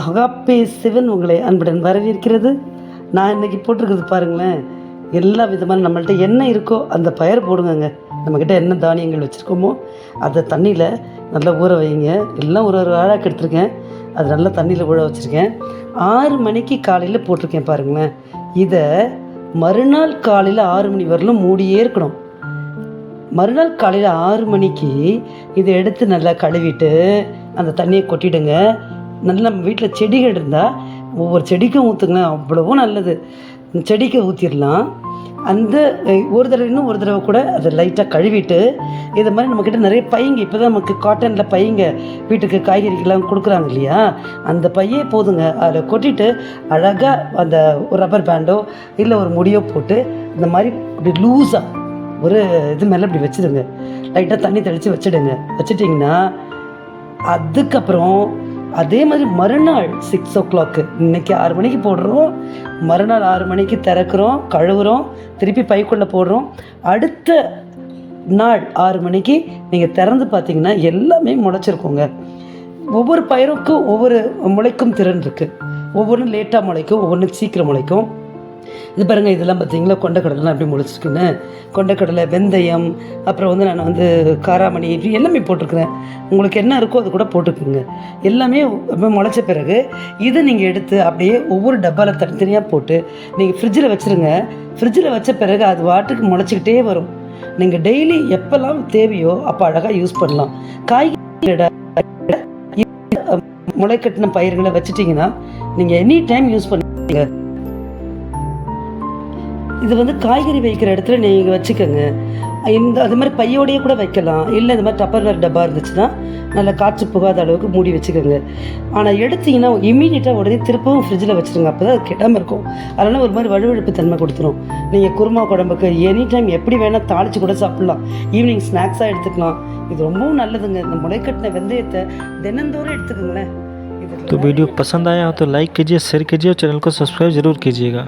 Agape Sivan உங்களை அன்புடன் வரவேற்கிறது. நான் இன்னைக்கு போட்டிருக்கிறது பாருங்களேன். எல்லா விதமான நம்மள்கிட்ட என்ன இருக்கோ அந்த பயிர் போடுங்கங்க. நம்மக்கிட்ட என்ன தானியங்கள் வச்சுருக்கோமோ அதை தண்ணியில் நல்லா ஊற வைங்க. எல்லாம் ஒரு ஒரு ஆழாக எடுத்திருக்கேன். அது நல்லா தண்ணியில் ஊற வச்சுருக்கேன். ஆறு மணிக்கு காலையில் போட்டிருக்கேன் பாருங்களேன். இதை மறுநாள் காலையில் ஆறு மணி வரலும் மூடியே இருக்கணும். மறுநாள் காலையில் ஆறு மணிக்கு இதை எடுத்து நல்லா கழுவிட்டு அந்த தண்ணியை கொட்டிடுங்க. நல்ல நம்ம வீட்டில் செடிகள் இருந்தால் ஒவ்வொரு செடிக்கும் ஊற்றுங்களேன் அவ்வளவோ நல்லது. செடிக்கு ஊற்றிடலாம் அந்த ஒரு தடவை இன்னும் ஒரு தடவை கூட அதை லைட்டாக கழுவிட்டு இது மாதிரி நம்மக்கிட்ட நிறைய பைங்க இப்போ தான் நமக்கு காட்டனில் பையங்க வீட்டுக்கு காய்கறிக்கெல்லாம் கொடுக்குறாங்க இல்லையா? அந்த பையே போதுங்க. அதில் கொட்டிட்டு அழகாக அந்த ஒரு ரப்பர் பேண்டோ இல்லை ஒரு முடியோ போட்டு இந்த மாதிரி இப்படி லூஸாக ஒரு இது மேலே இப்படி வச்சுடுங்க. லைட்டாக தண்ணி தெளித்து வச்சுடுங்க. வச்சுட்டிங்கன்னா அதுக்கப்புறம் அதே மாதிரி மறுநாள் சிக்ஸ் ஓ கிளாக்கு இன்னைக்கு ஆறு மணிக்கு போடுறோம். மறுநாள் ஆறு மணிக்கு திறக்கிறோம் கழுவுறோம் திருப்பி பைக்குள்ளே போடுறோம். அடுத்த நாள் ஆறு மணிக்கு நீங்கள் திறந்து பார்த்தீங்கன்னா எல்லாமே முளைச்சிருக்குங்க. ஒவ்வொரு பயிருக்கும் ஒவ்வொரு முளைக்கும் திறன் இருக்குது ஒவ்வொன்றும் லேட்டாக முளைக்கும் ஒவ்வொன்றும் சீக்கிரம் முளைக்கும். இது பாருங்கள் இதெல்லாம் பார்த்தீங்களா? கொண்டக்கடலைலாம் அப்படி முளைச்சிருக்குன்னு. கொண்டக்கடலை வெந்தயம் அப்புறம் வந்து நான் வந்து காராமணி இப்படி எல்லாமே போட்டிருக்கிறேன். உங்களுக்கு என்ன இருக்கோ அது கூட போட்டுக்குங்க. எல்லாமே முளைச்ச பிறகு இதை நீங்கள் எடுத்து அப்படியே ஒவ்வொரு டப்பாவில் தனித்தனியாக போட்டு நீங்கள் ஃப்ரிட்ஜில் வச்சுருங்க. ஃப்ரிட்ஜில் வச்ச பிறகு அது வாட்டுக்கு முளைச்சிக்கிட்டே வரும். நீங்கள் டெய்லி எப்போல்லாம் தேவையோ அப்போ அழகாக யூஸ் பண்ணலாம். காய்கறி முளை கட்டின பயிர்களை வச்சுட்டிங்கன்னா நீங்கள் எனி டைம் யூஸ் பண்ணுவீங்க இது வந்து காய்கறி வைக்கிற இடத்துல நீங்கள் வச்சுக்கோங்க இந்த அது மாதிரி பையோடையே கூட வைக்கலாம் இல்லை இந்த மாதிரி டப்பர்வேர் டப்பா இருந்துச்சுன்னா நல்லா காற்று புகாத அளவுக்கு மூடி வச்சுக்கோங்க ஆனால் எடுத்தீங்கன்னா இமீடியட்டாக உடனே திருப்பவும் ஃப்ரிட்ஜில் வச்சுருங்க அப்போ தான் அது கெடாமல் இருக்கும் அதனால் ஒரு மாதிரி வழுவழுப்பு தன்மை கொடுத்துரும் நீங்கள் குருமா குழம்புக்கு எனி டைம் எப்படி வேணால் தாளித்து கூட சாப்பிட்லாம் ஈவினிங் ஸ்நாக்ஸாக எடுத்துக்கலாம் இது ரொம்பவும் நல்லதுங்க இந்த முளைக்கட்டின வெந்தயத்தை தினந்தோறும் எடுத்துக்கோங்களேன் இது तो वीडियो पसंद आया हो तो लाइक कीजिए शेयर कीजिए और चैनल को सब्सक्राइब ज़रूर कीजिएगा